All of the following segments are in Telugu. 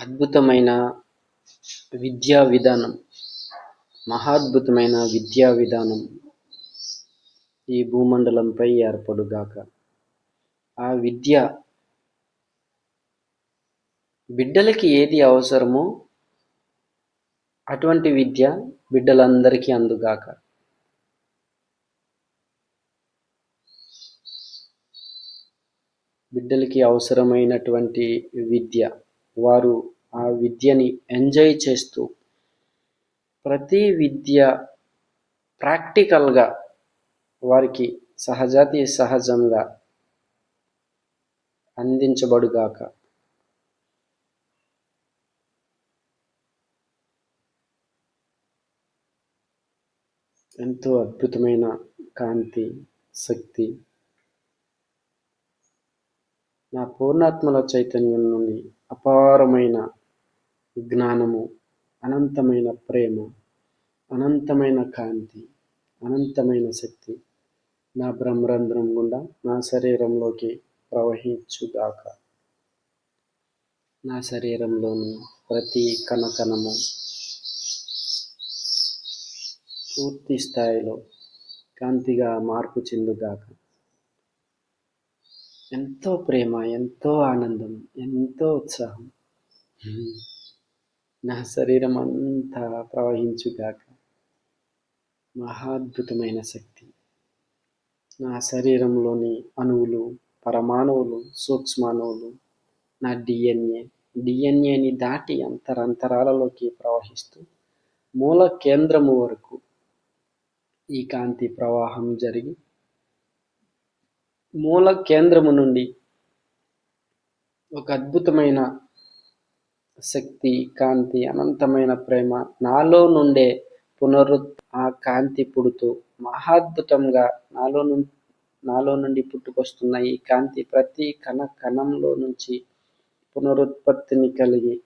అద్భుతమైన విద్యా విధానం మహాద్భుతమైన విద్యా విధానం ఈ భూమండలంపై ఏర్పడుగాక. ఆ విద్య బిడ్డలకి ఏది అవసరమో అటువంటి విద్య బిడ్డలందరికీ అందుగాక. బిడ్డలకి అవసరమైనటువంటి విద్య వారు ఆ విద్యని ఎంజాయ్ చేస్తూ ప్రతి విద్య ప్రాక్టికల్గా వారికి సహజాతి సహజంగా అందించబడుగాక. ఎంతో అద్భుతమైన కాంతి శక్తి నా పూర్ణాత్మల చైతన్యం నుండి అపారమైన జ్ఞానము అనంతమైన ప్రేమ అనంతమైన కాంతి అనంతమైన శక్తి నా బ్రహ్మరంధ్రం గుండా నా శరీరంలోకి ప్రవహించుగాక. నా శరీరంలోని ప్రతి కణకణము పూర్తి స్థాయిలో కాంతిగా మార్పు చెందుగాక. ఎంతో ప్రేమ ఎంతో ఆనందం ఎంతో ఉత్సాహం. నా శరీరం అంతా ప్రవహించుగాక మహాద్భుతమైన శక్తి. నా శరీరంలోని అణువులు పరమాణువులు సూక్ష్మాణువులు నా డిఎన్ఏ డిఎన్ఏని దాటి అంతరంతరాలలోకి ప్రవహిస్తూ మూల కేంద్రము వరకు ఈ కాంతి ప్రవాహం జరిగి మూల కేంద్రము నుండి ఒక అద్భుతమైన శక్తి కాంతి అనంతమైన ప్రేమ నాలో నుండే పునరు ఆ కాంతి పుడుతూ మహాద్భుతంగా నాలో ను నాలో నుండి పుట్టుకొస్తున్న ఈ కాంతి ప్రతి కణ కణంలో నుంచి పునరుత్పత్తిని కలిగి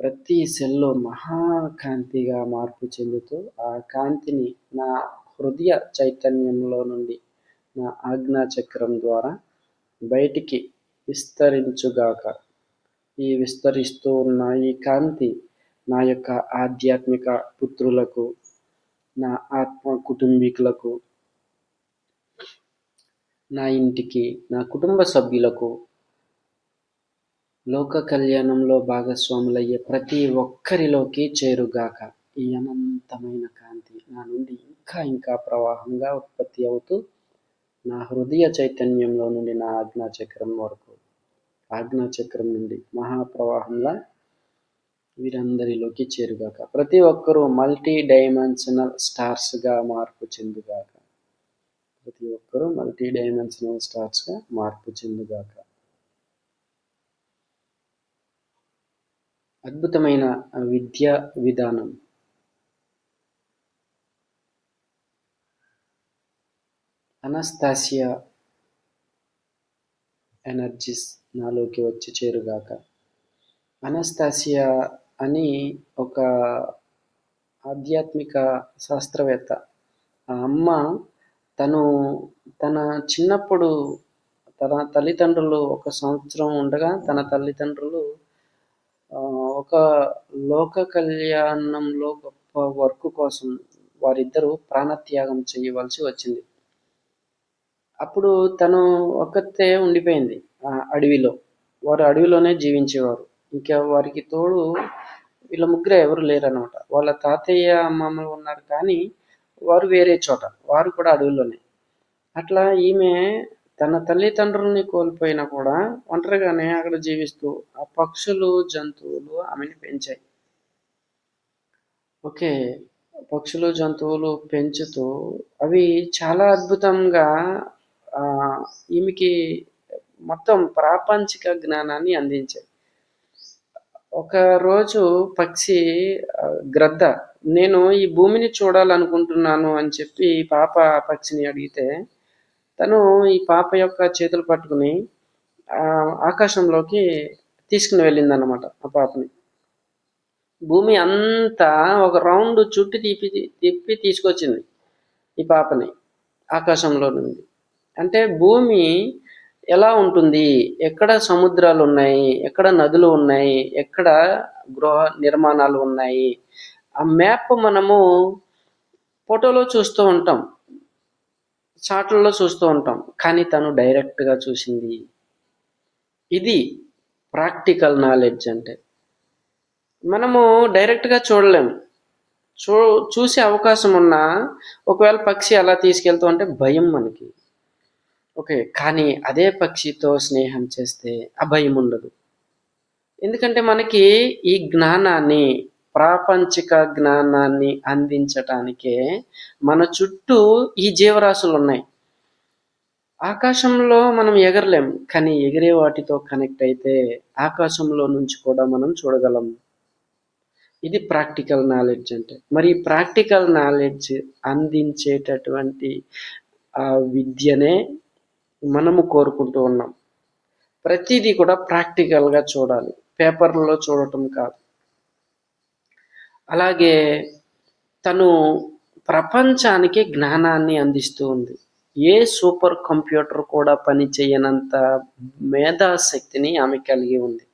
ప్రతి సెల్లో మహాకాంతిగా మార్పు చెందుతూ ఆ కాంతిని నా హృదయ చైతన్యంలో నుండి నా ఆజ్ఞా చక్రం ద్వారా బయటికి విస్తరించుగాక. ఈ విస్తరిస్తూ ఉన్న ఈ కాంతి నా యొక్క ఆధ్యాత్మిక పుత్రులకు నా ఆత్మ కుటుంబీకులకు నా ఇంటికి నా కుటుంబ సభ్యులకు లోక కళ్యాణంలో భాగస్వాములయ్యే ప్రతి ఒక్కరిలోకి చేరుగాక ఈ అనంతమైన కాంతి నా నుండి ఇంకా ఇంకా ప్రవాహంగా ఉత్పత్తి అవుతూ నా హృదయ చైతన్యంలో నుండి నా ఆజ్ఞా చక్రం వరకు ఆజ్ఞాచక్రం నుండి మహాప్రవాహంలా వీరందరిలోకి చేరుగాక. ప్రతి ఒక్కరూ మల్టీ డైమెన్షనల్ స్టార్స్గా మార్పు చెందుగాక. ప్రతి ఒక్కరూ మల్టీ డైమెన్షనల్ స్టార్స్గా మార్పు చెందుగాక. అద్భుతమైన విద్యా విధానం. అనస్తాసియా ఎనర్జీస్ నాలోకి వచ్చి చేరుగాక. అనస్తాసియా అని ఒక ఆధ్యాత్మిక శాస్త్రవేత్త. ఆ అమ్మ తను తన చిన్నప్పుడు తన తల్లిదండ్రులు ఒక సంవత్సరం ఉండగా తన తల్లిదండ్రులు ఒక లోక కళ్యాణంలో గొప్ప వర్క్ కోసం వారిద్దరూ ప్రాణత్యాగం చేయవలసి వచ్చింది. అప్పుడు తను ఒక్కతే ఉండిపోయింది ఆ అడవిలో. వారు అడవిలోనే జీవించేవారు. ఇంకా వారికి తోడు వీళ్ళ ముగ్గురే ఎవరు లేరనమాట వాళ్ళ తాతయ్య అమ్మమ్మలు ఉన్నారు కానీ వారు వేరే చోట. వారు కూడా అడవిలోనే. అట్లా ఈమె తన తల్లిదండ్రుల్ని కోల్పోయినా కూడా ఒంటరిగానే అక్కడ జీవిస్తూ ఆ పక్షులు జంతువులు ఆమెని పెంచాయి. ఓకే. పక్షులు జంతువులు పెంచుతూ అవి చాలా అద్భుతంగా ఈమెకి మొత్తం ప్రాపంచిక జ్ఞానాన్ని అందించాయి. ఒక రోజు పక్షి గ్రద్ద నేను ఈ భూమిని చూడాలనుకుంటున్నాను అని చెప్పి పాప పక్షిని అడిగితే తను ఈ పాప యొక్క చేతులు పట్టుకుని ఆకాశంలోకి తీసుకుని వెళ్ళిందన్నమాట ఆ పాపని. భూమి అంతా ఒక రౌండ్ చుట్టి తిప్పి తిప్పి తీసుకొచ్చింది ఈ పాపని ఆకాశంలో నుండి. అంటే భూమి ఎలా ఉంటుంది? ఎక్కడ సముద్రాలు ఉన్నాయి? ఎక్కడ నదులు ఉన్నాయి? ఎక్కడ గృహ నిర్మాణాలు ఉన్నాయి? ఆ మ్యాప్ మనము ఫోటోలో చూస్తూ ఉంటాం. చాట్లలో చూస్తూ ఉంటాం. కానీ తను డైరెక్ట్గా చూసింది. ఇది ప్రాక్టికల్ నాలెడ్జ్ అంటే. మనము డైరెక్ట్గా చూడలేము చూ చూసే అవకాశం ఉన్నా ఒకవేళ పక్షి అలా తీసుకెళ్తూ అంటే భయం మనకి. ఓకే కానీ అదే పక్షితో స్నేహం చేస్తే ఆ భయం ఉండదు. ఎందుకంటే మనకి ఈ జ్ఞానాన్ని ప్రాపంచిక జ్ఞానాన్ని అందించటానికే మన చుట్టూ ఈ జీవరాశులు ఉన్నాయి. ఆకాశంలో మనం ఎగరలేం కానీ ఎగిరే వాటితో కనెక్ట్ అయితే ఆకాశంలో నుంచి కూడా మనం చూడగలం. ఇది ప్రాక్టికల్ నాలెడ్జ్ అంటే. మరి ప్రాక్టికల్ నాలెడ్జ్ అందించేటటువంటి ఆ విద్యనే మనము కోరుకుంటూ ఉన్నాం. ప్రతిదీ కూడా ప్రాక్టికల్గా చూడాలి. పేపర్లో చూడటం కాదు. అలాగే తను ప్రపంచానికి జ్ఞానాన్ని అందిస్తూ ఉంది. ఏ సూపర్ కంప్యూటర్ కూడా పని చేయనంత మేధాశక్తిని ఆమె కలిగి ఉంది.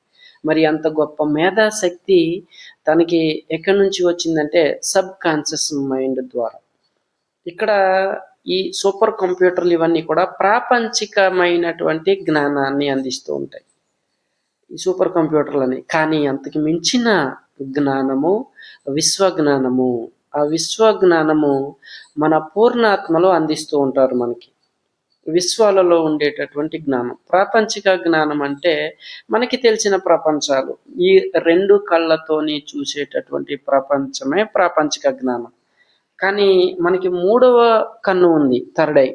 మరి అంత గొప్ప మేధాశక్తి తనకి ఎక్కడి నుంచి వచ్చిందంటే సబ్ కాన్షియస్ మైండ్ ద్వారా. ఇక్కడ ఈ సూపర్ కంప్యూటర్లు ఇవన్నీ కూడా ప్రాపంచికమైనటువంటి జ్ఞానాన్ని అందిస్తూ ఉంటాయి. ఈ సూపర్ కంప్యూటర్లని కానీ అంతకు మించిన జ్ఞానము విశ్వజ్ఞానము ఆ విశ్వజ్ఞానము మన పూర్ణాత్మలో అందిస్తూ ఉంటారు మనకి. విశ్వాలలో ఉండేటటువంటి జ్ఞానం. ప్రాపంచిక జ్ఞానం అంటే మనకి తెలిసిన ప్రపంచాలు. ఈ రెండు కళ్ళతోని చూసేటటువంటి ప్రపంచమే ప్రాపంచిక జ్ఞానం. కానీ మనకి మూడవ కన్ను ఉంది థర్డ్ ఐ.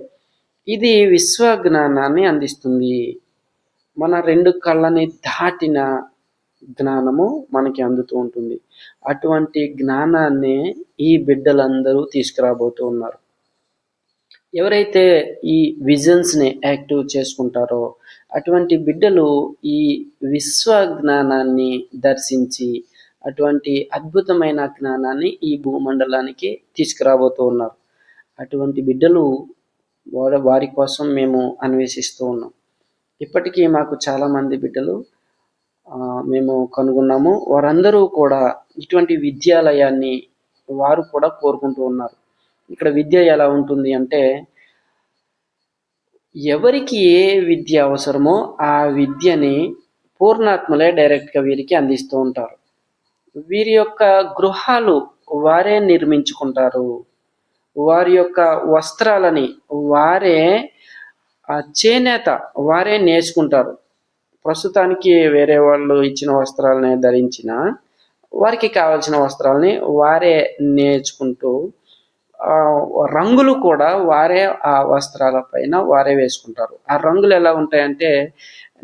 ఇది విశ్వ జ్ఞానాన్ని అందిస్తుంది. మన రెండు కళ్ళని దాటిన జ్ఞానము మనకి అందుతూ ఉంటుంది. అటువంటి జ్ఞానాన్ని ఈ బిడ్డలందరూ తీసుకురాబోతూ ఉన్నారు. ఎవరైతే ఈ విజన్స్ని యాక్టివ్ చేసుకుంటారో అటువంటి బిడ్డలు ఈ విశ్వ జ్ఞానాన్ని దర్శించి అటువంటి అద్భుతమైన జ్ఞానాన్ని ఈ భూమండలానికి తీసుకురాబోతూ ఉన్నారు. అటువంటి బిడ్డలు వారి వారి కోసం మేము అన్వేషిస్తూ ఉన్నాం. ఇప్పటికీ మాకు చాలామంది బిడ్డలు మేము కనుగొన్నాము. వారందరూ కూడా ఇటువంటి విద్యాలయాన్ని వారు కూడా కోరుకుంటూ ఉన్నారు. ఇక్కడ విద్య ఎలా ఉంటుంది అంటే ఎవరికి ఏ విద్య అవసరమో ఆ విద్యని పూర్ణాత్మలే డైరెక్ట్గా వీరికి అందిస్తూ ఉంటారు. వీరి యొక్క గృహాలు వారే నిర్మించుకుంటారు. వారి యొక్క వస్త్రాలని వారే చేనేత వారే నేర్చుకుంటారు. ప్రస్తుతానికి వేరే వాళ్ళు ఇచ్చిన వస్త్రాలని ధరించిన వారికి కావాల్సిన వస్త్రాలని వారే నేర్చుకుంటూ రంగులు కూడా వారే ఆ వస్త్రాల పైన వారే వేసుకుంటారు. ఆ రంగులు ఎలా ఉంటాయంటే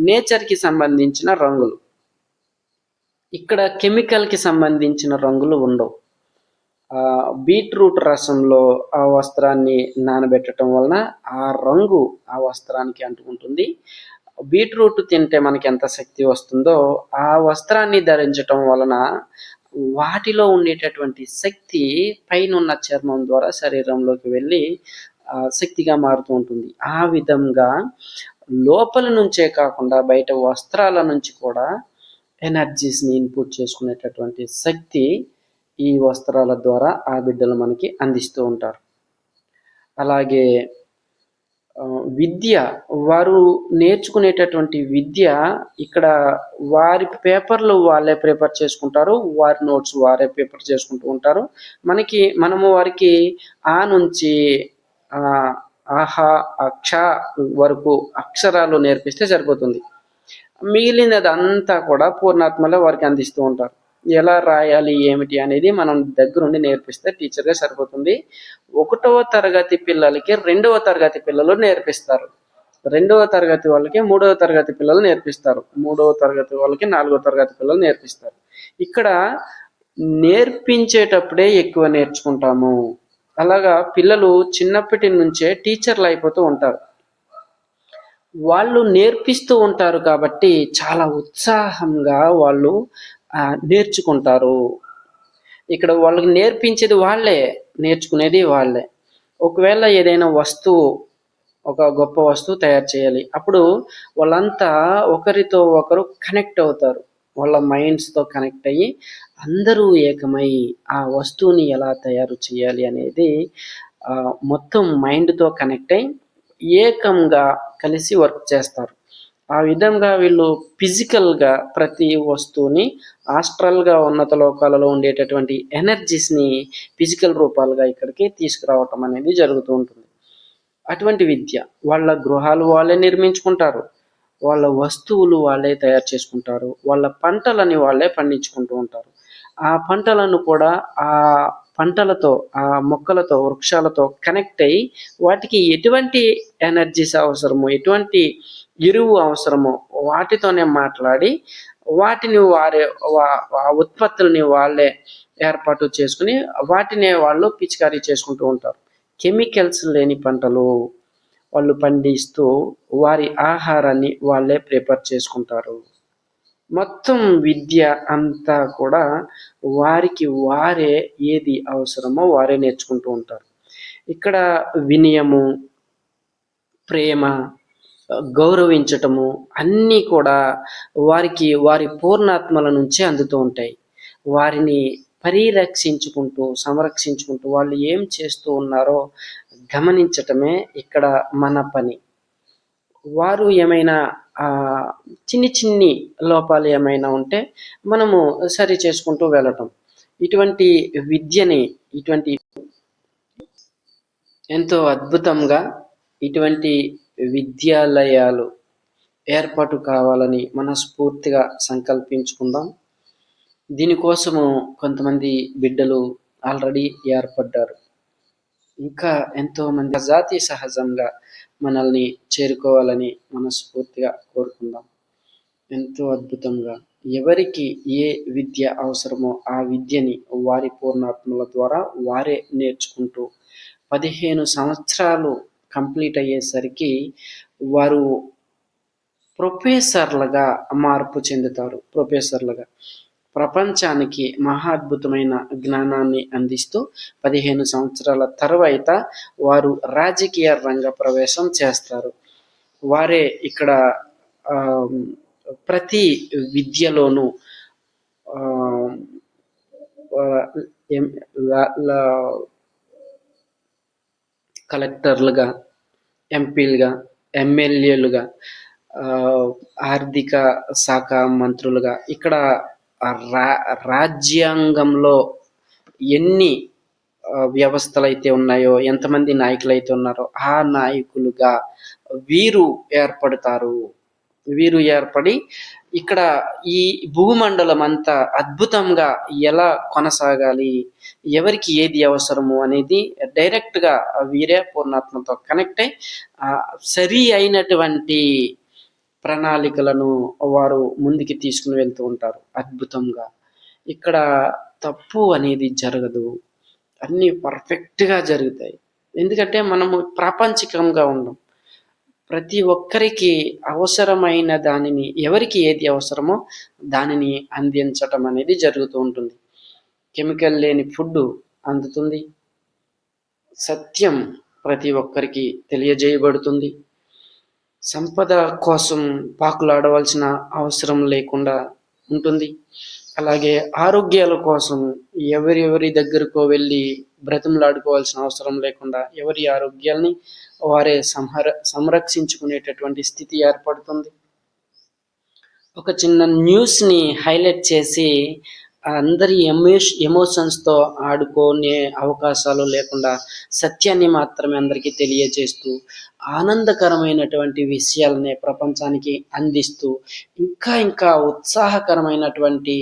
నేచర్కి సంబంధించిన రంగులు. ఇక్కడ కెమికల్కి సంబంధించిన రంగులు ఉండవు. బీట్రూట్ రసంలో ఆ వస్త్రాన్ని నానబెట్టడం వలన ఆ రంగు ఆ వస్త్రానికి అంటుకుంటుంది. బీట్రూట్ తింటే మనకి ఎంత శక్తి వస్తుందో ఆ వస్త్రాన్ని ధరించటం వలన వాటిలో ఉండేటటువంటి శక్తి పైన ఉన్న చర్మం ద్వారా శరీరంలోకి వెళ్ళి శక్తిగా మారుతూ ఉంటుంది. ఆ విధంగా లోపల నుంచే కాకుండా బయట వస్త్రాల నుంచి కూడా ఎనర్జీస్ని ఇన్పుట్ చేసుకునేటటువంటి శక్తి ఈ వస్త్రాల ద్వారా ఆ బిడ్డలు మనకి అందిస్తూ ఉంటారు. అలాగే విద్య వారు నేర్చుకునేటటువంటి విద్య ఇక్కడ వారి పేపర్లు వాళ్ళే ప్రిపేర్ చేసుకుంటారు వారి నోట్స్ వారే ప్రిపేర్ చేసుకుంటూ ఉంటారు. మనకి మనము వారికి ఆ నుంచి ఆహా అక్ష వరకు అక్షరాలు నేర్పిస్తే సరిపోతుంది. మిగిలినదంతా కూడా పూర్ణాత్మలో వారికి అందిస్తూ ఉంటారు. ఎలా రాయాలి ఏమిటి అనేది మనం దగ్గరుండి నేర్పిస్తే టీచర్గా సరిపోతుంది. ఒకటవ తరగతి పిల్లలకి రెండవ తరగతి పిల్లలు నేర్పిస్తారు. రెండవ తరగతి వాళ్ళకి మూడవ తరగతి పిల్లలు నేర్పిస్తారు. మూడవ తరగతి వాళ్ళకి నాలుగవ తరగతి పిల్లలు నేర్పిస్తారు. ఇక్కడ నేర్పించేటప్పుడే ఎక్కువ నేర్చుకుంటాము. అలాగా పిల్లలు చిన్నప్పటి నుంచే టీచర్లు అయిపోతూ ఉంటారు. వాళ్ళు నేర్పిస్తూ ఉంటారు కాబట్టి చాలా ఉత్సాహంగా వాళ్ళు నేర్చుకుంటారు. ఇక్కడ వాళ్ళకి నేర్పించేది వాళ్ళే నేర్చుకునేది వాళ్ళే. ఒకవేళ ఏదైనా వస్తువు ఒక గొప్ప వస్తువు తయారు చేయాలి అప్పుడు వాళ్ళంతా ఒకరితో ఒకరు కనెక్ట్ అవుతారు. వాళ్ళ మైండ్స్తో కనెక్ట్ అయ్యి అందరూ ఏకమై ఆ వస్తువుని ఎలా తయారు చేయాలి అనేది మొత్తం మైండ్తో కనెక్ట్ అయి ఏకంగా కలిసి వర్క్ చేస్తారు. ఆ విధంగా వీళ్ళు ఫిజికల్గా ప్రతి వస్తువుని ఆస్ట్రల్గా ఉన్నత లోకాలలో ఉండేటటువంటి ఎనర్జీస్ని ఫిజికల్ రూపాలుగా ఇక్కడికి తీసుకురావటం అనేది జరుగుతూ ఉంటుంది. అటువంటి విద్య వాళ్ళ గృహాలు వాళ్ళే నిర్మించుకుంటారు. వాళ్ళ వస్తువులు వాళ్ళే తయారు చేసుకుంటారు. వాళ్ళ పంటలని వాళ్ళే పండించుకుంటూ ఉంటారు. ఆ పంటలను కూడా ఆ పంటలతో ఆ మొక్కలతో వృక్షాలతో కనెక్ట్ అయ్యి వాటికి ఎటువంటి ఎనర్జీస్ అవసరమో ఎటువంటి ఎరువు అవసరమో వాటితోనే మాట్లాడి వాటిని వారే వా- ఆ వాళ్ళే ఏర్పాటు చేసుకుని వాటినే వాళ్ళు పిచికారీ చేసుకుంటూ ఉంటారు. కెమికల్స్ లేని పంటలు వాళ్ళు పండిస్తూ వారి ఆహారాన్ని వాళ్ళే ప్రిపేర్ చేసుకుంటారు. మొత్తం విద్య అంతా కూడా వారికి వారే ఏది అవసరమో వారే నేర్చుకుంటూ ఉంటారు. ఇక్కడ వినయము ప్రేమ గౌరవించటము అన్నీ కూడా వారికి వారి పూర్ణాత్మల నుంచే అందుతూ ఉంటాయి. వారిని పరిరక్షించుకుంటూ సంరక్షించుకుంటూ వాళ్ళు ఏం చేస్తూ ఉన్నారో గమనించటమే ఇక్కడ మన పని. వారు ఏమైనా చిన్ని చిన్ని లోపాలు ఏమైనా ఉంటే మనము సరి చేసుకుంటూ వెళ్ళటం. ఇటువంటి విద్యని ఇటువంటి ఎంతో అద్భుతంగా ఇటువంటి విద్యాలయాలు ఏర్పాటు కావాలని మనస్ఫూర్తిగా సంకల్పించుకుందాం. దీనికోసము కొంతమంది బిడ్డలు ఆల్రెడీ ఏర్పడ్డారు. ఇంకా ఎంతో మంది జాతి సహజంగా మనల్ని చేరుకోవాలని మనస్ఫూర్తిగా కోరుకుందాం. ఎంతో అద్భుతంగా. ఎవరికి ఏ విద్య అవసరమో ఆ విద్యని వారి పూర్ణాత్మల ద్వారా వారే నేర్చుకుంటూ పదిహేను సంవత్సరాలు కంప్లీట్ అయ్యేసరికి వారు ప్రొఫెసర్లుగా మార్పు చెందుతారు. ప్రొఫెసర్లుగా. ప్రపంచానికి మహా అద్భుతమైన జ్ఞానాన్ని అందిస్తూ పదిహేను సంవత్సరాల తర్వాత వారు రాజకీయ రంగ ప్రవేశం చేస్తారు. వారే ఇక్కడ ప్రతి విద్యలోనూ ఎం- లా- లా- కలెక్టర్లుగా ఎంపీలుగా ఎమ్మెల్యేలుగా ఆర్థిక శాఖ మంత్రులుగా ఇక్కడ రా రాజ్యాంగంలో ఎన్ని వ్యవస్థలు అయితే ఉన్నాయో ఎంతమంది నాయకులు అయితే ఉన్నారో ఆ నాయకులుగా వీరు ఏర్పడతారు. వీరు ఏర్పడి ఇక్కడ ఈ భూమండలం అంతా అద్భుతంగా ఎలా కొనసాగాలి ఎవరికి ఏది అవసరము అనేది డైరెక్ట్గా వీరే పూర్ణాత్మతో కనెక్ట్ అయి సరి అయినటువంటి ప్రణాళికలను వారు ముందుకి తీసుకుని వెళ్తూ ఉంటారు అద్భుతంగా. ఇక్కడ తప్పు అనేది జరగదు. అన్నీ పర్ఫెక్ట్గా జరుగుతాయి. ఎందుకంటే మనము ప్రాపంచికంగా ఉండం. ప్రతి ఒక్కరికి అవసరమైన దానిని ఎవరికి ఏది అవసరమో దానిని అందించటం అనేది జరుగుతూ ఉంటుంది. కెమికల్ లేని ఫుడ్ అందుతుంది. సత్యం ప్రతి ఒక్కరికి తెలియజేయబడుతుంది. సంపద కోసం పాకులాడవలసిన అవసరం లేకుండా ఉంటుంది. అలాగే ఆరోగ్యాల కోసం ఎవరెవరి దగ్గరకో వెళ్ళి బ్రతిమలాడుకోవాల్సిన అవసరం లేకుండా ఎవరి ఆరోగ్యాల్ని వారే సంహర సంరక్షించుకునేటటువంటి స్థితి ఏర్పడుతుంది. ఒక చిన్న న్యూస్ని హైలైట్ చేసి అందరి ఎమోష్ ఎమోషన్స్తో ఆడుకునే అవకాశాలు లేకుండా సత్యాన్ని మాత్రమే అందరికీ తెలియజేస్తూ ఆనందకరమైనటువంటి విషయాలనే ప్రపంచానికి అందిస్తూ ఇంకా ఇంకా ఉత్సాహకరమైనటువంటి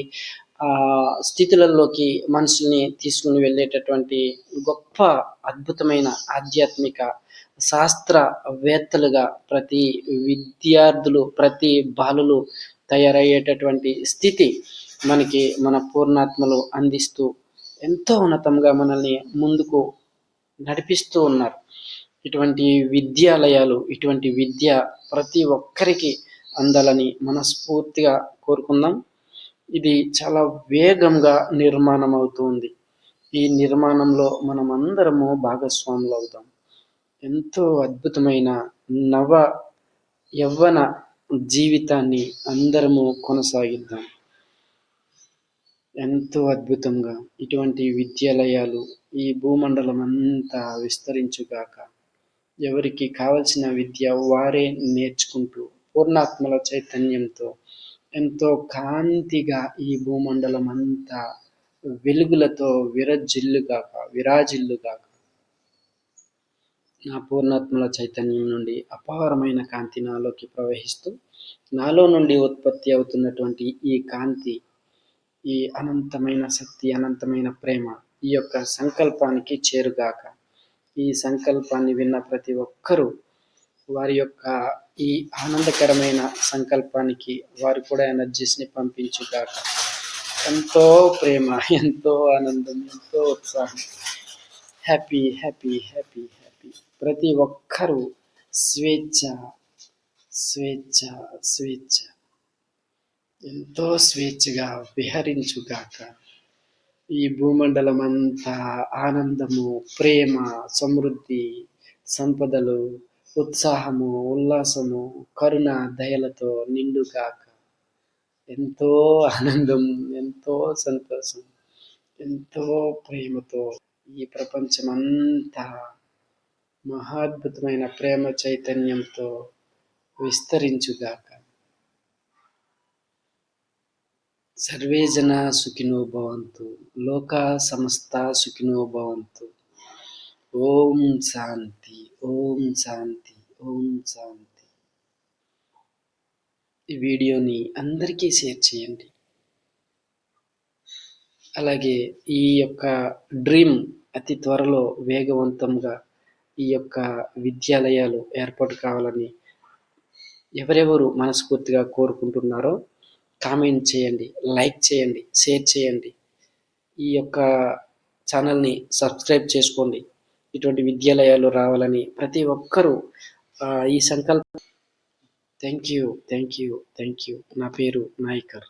స్థితులలోకి మనుషుల్ని తీసుకుని వెళ్ళేటటువంటి గొప్ప అద్భుతమైన ఆధ్యాత్మిక శాస్త్రవేత్తలుగా ప్రతి విద్యార్థులు ప్రతి బాలులు తయారయ్యేటటువంటి స్థితి మనకి మన పూర్ణాత్మలు అందిస్తూ ఎంతో ఉన్నతంగా మనల్ని ముందుకు నడిపిస్తూ ఉన్నారు. ఇటువంటి విద్యాలయాలు ఇటువంటి విద్య ప్రతి ఒక్కరికి అందాలని మనస్ఫూర్తిగా కోరుకుందాం. ఇది చాలా వేగంగా నిర్మాణం అవుతుంది ఈ నిర్మాణంలో మనం అందరము భాగస్వాములు అవుతాం. ఎంతో అద్భుతమైన నవ యవ్వన జీవితాన్ని అందరము కొనసాగిద్దాం. ఎంతో అద్భుతంగా ఇటువంటి విద్యాలయాలు ఈ భూమండలం అంతా విస్తరించుగాక ఎవరికి కావలసిన విద్య వారే నేర్చుకుంటూ పూర్ణాత్మల చైతన్యంతో ఎంతో కాంతిగా ఈ భూమండలం అంతా వెలుగులతో విరజిల్లుగాక విరాజిల్లుగాక. నా పూర్ణాత్మల చైతన్యం నుండి అపారమైన కాంతి నాలోకి ప్రవహిస్తూ నాలో నుండి ఉత్పత్తి అవుతున్నటువంటి ఈ కాంతి ఈ అనంతమైన శక్తి అనంతమైన ప్రేమ ఈ యొక్క సంకల్పానికి చేరుగాక. ఈ సంకల్పాన్ని విన్న ప్రతి ఒక్కరూ వారి యొక్క ఈ ఆనందకరమైన సంకల్పానికి వారు కూడా ఎనర్జీస్ని పంపించుగాక. ఎంతో ప్రేమ ఎంతో ఆనందం ఎంతో ఉత్సాహం. Happy happy happy happy. ప్రతి ఒక్కరూ స్వేచ్ఛ స్వేచ్ఛ స్వేచ్ఛ. ఎంతో స్వేచ్ఛగా విహరించుగాక ఈ భూమండలం అంతా ఆనందము ప్రేమ సమృద్ధి సంపదలు ఉత్సాహము ఉల్లాసము కరుణ దయలతో నిండుగాక ఎంతో ఆనందం ఎంతో సంతోషం ఎంతో ప్రేమతో ఈ ప్రపంచమంతా మహాద్భుతమైన ప్రేమ చైతన్యంతో విస్తరించుగాక సర్వే జన సుఖినో భవంతు లోక సమస్త సుఖినో భవంతు. ఓం శాంతి ఓం శాంతి ఓం శాంతి. ఈ వీడియోని అందరికీ షేర్ చేయండి. అలాగే ఈ యొక్క డ్రీమ్ అతి త్వరలో వేగవంతంగా ఈ యొక్క విద్యాలయాలు ఏర్పాటు కావాలని ఎవరెవరు మనస్ఫూర్తిగా కోరుకుంటున్నారో కామెంట్ చేయండి లైక్ చేయండి షేర్ చేయండి. ఈ యొక్క ఛానల్ని సబ్స్క్రైబ్ చేసుకోండి. ఇటువంటి విద్యాలయాలు రావాలని ప్రతి ఒక్కరూ ఈ సంకల్పం. Thank you thank you thank you. నా పేరు నాయకర్.